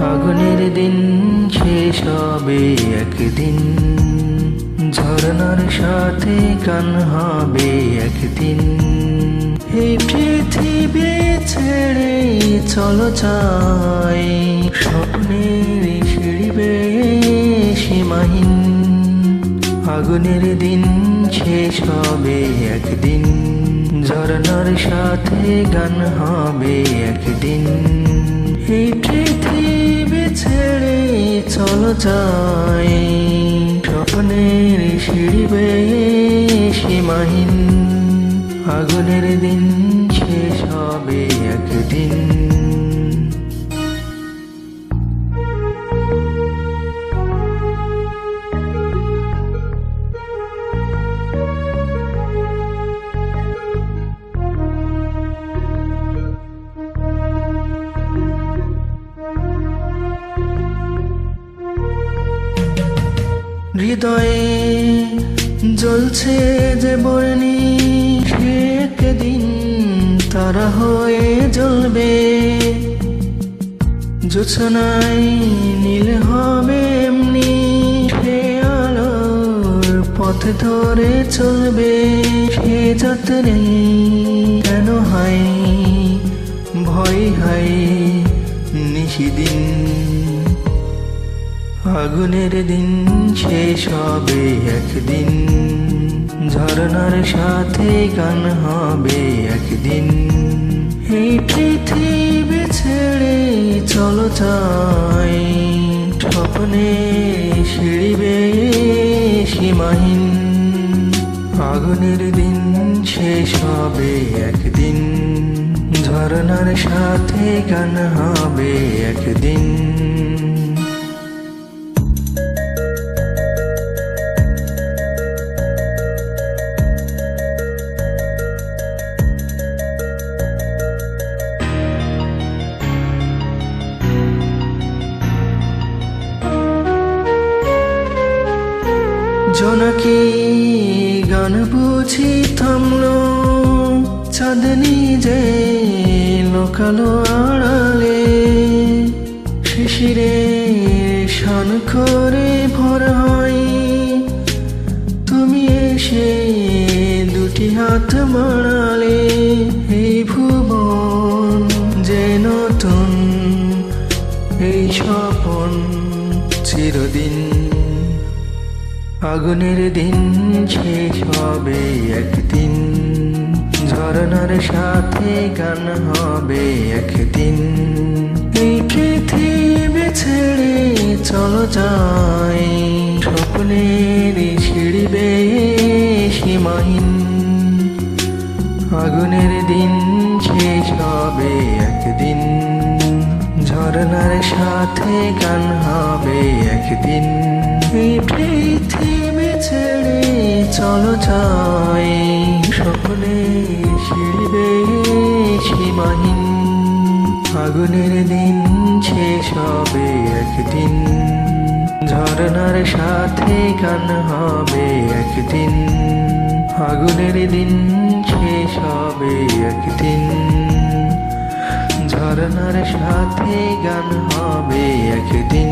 আগুনের দিন শেষ হবে একদিন। ঝরনার সাথে গান হবে একদিন। এই পৃথিবী ছেড়ে চলো চাই স্বপ্নের সিঁড়ি সীমাহীন। আগুনের দিন শেষ হবে একদিন। ঝরনার সাথে গান হবে একদিন। এই চলো যাই স্বপ্নের সিঁড়ি বেয়ে সীমাহীন। আগুনের দিন শেষ হবে একদিন। হৃদয়ে জ্বলছে যে বর্ণি, একদিন তারা হয়ে জ্বলবে। জোছনাই নীল হবে এমনি, সে আলোর পথ ধরে চলবে। সে যত্নে কেন হয়, ভয় হয় নিশিদিন। আগুনের দিন শেষ হবে একদিন। ঝরনার সাথে গান হবে একদিন। এই পৃথিবী ছেড়ে চলো চাই স্বপ্নে সিঁড়ি সীমাহীন। আগুনের দিন শেষ হবে একদিন। ঝরনার সাথে গান হবে একদিন। জোনাকি, গান বুঝি থামলো। চাঁদনি যে লোকালো আড়ালে, শিশিরে শান করে ভর হয়। তুমি এসে দুটি হাত মারালে এই ভুবন যে নতুন, এই স্বপন চিরদিন। আগুনের দিন শেষ হবে একদিন। ঝরনার সাথে গান হবে একদিন। পৃথিবী ছেড়ে চলো যাই। স্বপ্নের সিঁড়ি বেয়ে সীমাহীন আগুনের দিন শেষ হবে একদিন। ঝরনার সাথে গান হবে একদিন। পৃথিবী চলো যাই সকলে শিরবে সীমাহীন। আগুনের দিন শেষ হবে একদিন। ঝরনার সাথে গান হবে একদিন। আগুনের দিন শেষ হবে একদিন। ঝরনার সাথে গান হবে একদিন।